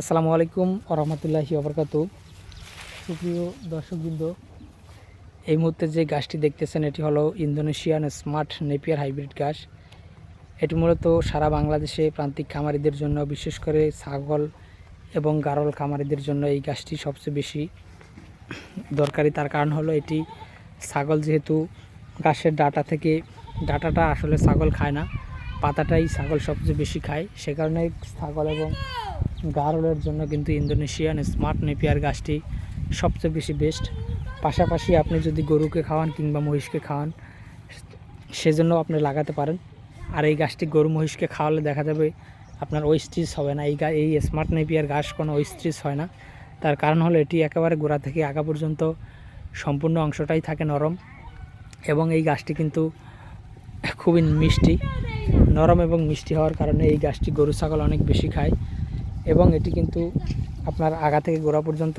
আসসালামু আলাইকুম আরহামতুল্লাহি আবরকাত সুপ্রিয় দর্শকবৃন্দ, এই মুহূর্তে যে গাছটি দেখতেছেন, এটি হলো ইন্দোনেশিয়ান স্মার্ট নেপিয়ার হাইব্রিড গাছ। এটি মূলত সারা বাংলাদেশে প্রান্তিক খামারিদের জন্য, বিশেষ করে ছাগল এবং গারল খামারিদের জন্য এই গাছটি সবচেয়ে বেশি দরকারি। তার কারণ হলো এটি ছাগল যেহেতু গাছের ডাটা থেকে, ডাটাটা আসলে ছাগল খায় না, পাতাটাই ছাগল সবচেয়ে বেশি খায়। সে কারণে ছাগল এবং গারলের জন্য কিন্তু ইন্দোনেশিয়ান স্মার্ট নেপিয়ার গাছটি সবচেয়ে বেশি বেস্ট পাশাপাশি আপনি যদি গরুকে খাওয়ান কিংবা মহিষকে খাওয়ান, সেজন্য আপনি লাগাতে পারেন। আর এই গাছটি গরু মহিষকে খাওয়ালে দেখা যাবে আপনার ওয়েস্টিস হবে না। এই এই স্মার্ট নেপিয়ার গাছ কোনো ওয়েস্টিস হয় না। তার কারণ হলো এটি একেবারে গোড়া থেকে আগা পর্যন্ত সম্পূর্ণ অংশটাই থাকে নরম এবং এই গাছটি কিন্তু খুবই মিষ্টি। নরম এবং মিষ্টি হওয়ার কারণে এই গাছটি গরু ছাগল অনেক বেশি খায়। এবং এটি কিন্তু আপনার আগা থেকে গোড়া পর্যন্ত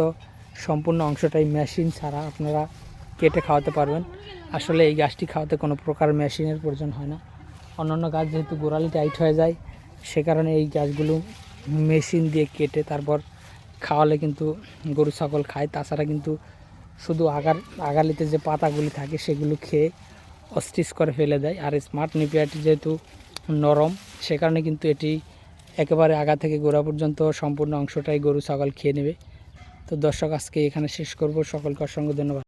সম্পূর্ণ অংশটাই মেশিন ছাড়া আপনারা কেটে খাওয়াতে পারবেন। আসলে এই গাছটি খাওয়াতে কোনো প্রকার মেশিনের প্রয়োজন হয় না। অন্যান্য গাছ যেহেতু গোড়ালি টাইট হয়ে যায়, সে কারণে এই গাছগুলো মেশিন দিয়ে কেটে তারপর খাওয়ালে কিন্তু গরু ছাগল খায়। তাছাড়া কিন্তু শুধু আগার, আগালিতে যে পাতাগুলি থাকে সেগুলো খেয়ে অস্টিস করে ফেলে দেয়। আর স্মার্ট নিপিয়াটি যেহেতু নরম, সে কারণে কিন্তু এটি একেবারে আগা থেকে গোড়া পর্যন্ত সম্পূর্ণ অংশটাই গরু, ছাগল খেয়ে নেবে। তো দর্শক, আজকে এখানে শেষ করব। সকলকে অসংখ্য ধন্যবাদ।